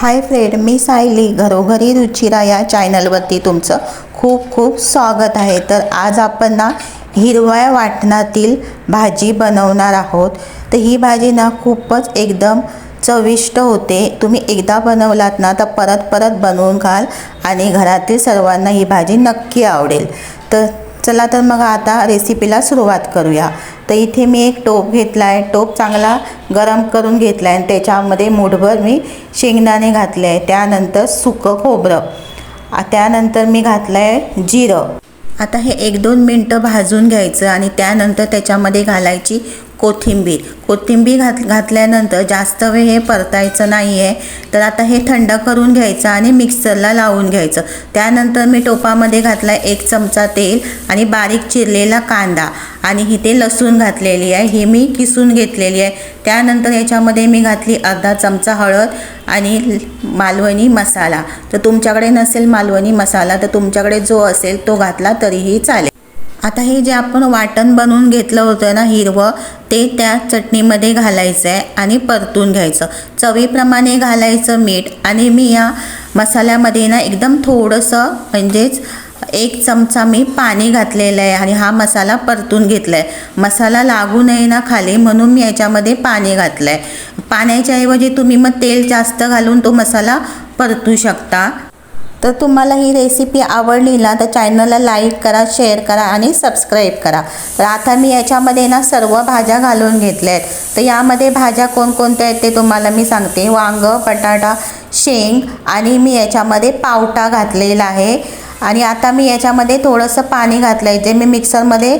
Hi friend मी सायली घरोघरी रुचिरा या चॅनलवरती तुमचं खूप खूप स्वागत आहे. तर आज आपण ना हिरव्या वाटणातील भाजी बनवणार आहोत. तर ही भाजी ना खूपच एकदम चविष्ट होते. तुम्ही एकदा बनवलात ना तर परत परत बनवून खाल आणि घरातील सर्वांना ही भाजी नक्की आवडेल. तर चला तर मग आता रेसिपीला सुरुवात करूया. तर इथे मी एक टोप घेतला आहे टोप चांगला गरम करून घेतला आहे आणि त्याच्यामध्ये मुठभर मी शेंगदाणे घातले आहे. त्यानंतर सुकं खोबरं. त्यानंतर मी घातलं आहे जिरं. आता हे एक दोन मिनटं भाजून घ्यायचं आणि त्यानंतर त्याच्यामध्ये घालायची कोथिंबीर. कोथिंबीर घात घातल्यानंतर जास्त वेळ हे परतायचं नाही आहे तर आता हे थंड करून घ्यायचं आणि मिक्सरला लावून घ्यायचं. त्यानंतर मी टोपामध्ये घातला एक चमचा तेल आणि बारीक चिरलेला कांदा आणि इथे लसूण घातलेली आहे. ही मी किसून घेतलेली आहे. त्यानंतर याच्यामध्ये मी घातली अर्धा चमचा हळद आणि मालवणी मसाला. तर तुमच्याकडे नसेल मालवणी मसाला तर तुमच्याकडे जो असेल तो घातला तरीही चालेल. आता हे जे आपण वाटण बनवून घेतलं होतं ना हिरवं ते त्या चटणीमध्ये घालायचं आहे आणि परतून घ्यायचं. चवीप्रमाणे घालायचं मीठ आणि मी या मसाल्यामध्ये ना एकदम थोडंसं म्हणजेच एक चमचा मी पाणी घातलेलं आहे आणि हा मसाला परतून घेतला आहे मसाला लागू नये ना खाली म्हणून मी याच्यामध्ये पाणी घातलं आहे पाण्याच्या ऐवजी तुम्ही मग तेल जास्त घालून तो मसाला परतू शकता. तर तुम्हाला ही रेसिपी आवडली ना तर चॅनलला लाईक करा शेअर करा आणि सबस्क्राईब करा. तर आता मी याच्यामध्ये ना सर्व भाज्या घालून घेतल्या आहेत तर यामध्ये भाज्या कोणकोणत्या आहेत ते तुम्हाला मी सांगते. वांग बटाटा शेंग आणि मी याच्यामध्ये पावटा घातलेला आहे. आणि आता मी याच्यामध्ये थोडंसं पाणी घातलं आहे जे मी मिक्सरमध्ये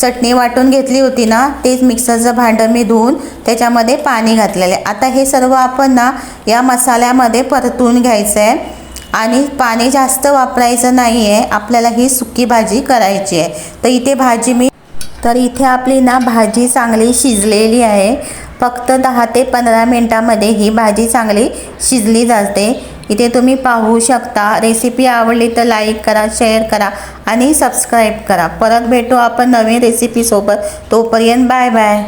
चटणी वाटून घेतली होती ना तेच मिक्सरचं भांडं मी धुवून त्याच्यामध्ये पाणी घातलेलं आहे. आता हे सर्व आपण ना या मसाल्यामध्ये परतून घ्यायचं आहे आणि पाणी जास्त वापरायचं नाही आहे आपल्याला ही सुकी भाजी करायची आहे. तर इथे भाजी मी तर इथे आपली ना भाजी चांगली शिजलेली आहे. फक्त दहा ते पंधरा मिनटामध्ये ही भाजी चांगली शिजली जाते. इथे तुम्ही पाहू शकता. रेसिपी आवडली तर लाईक करा शेअर करा आणि सबस्क्राईब करा. परत भेटू आपण नवीन रेसिपीसोबत तोपर्यंत बाय बाय.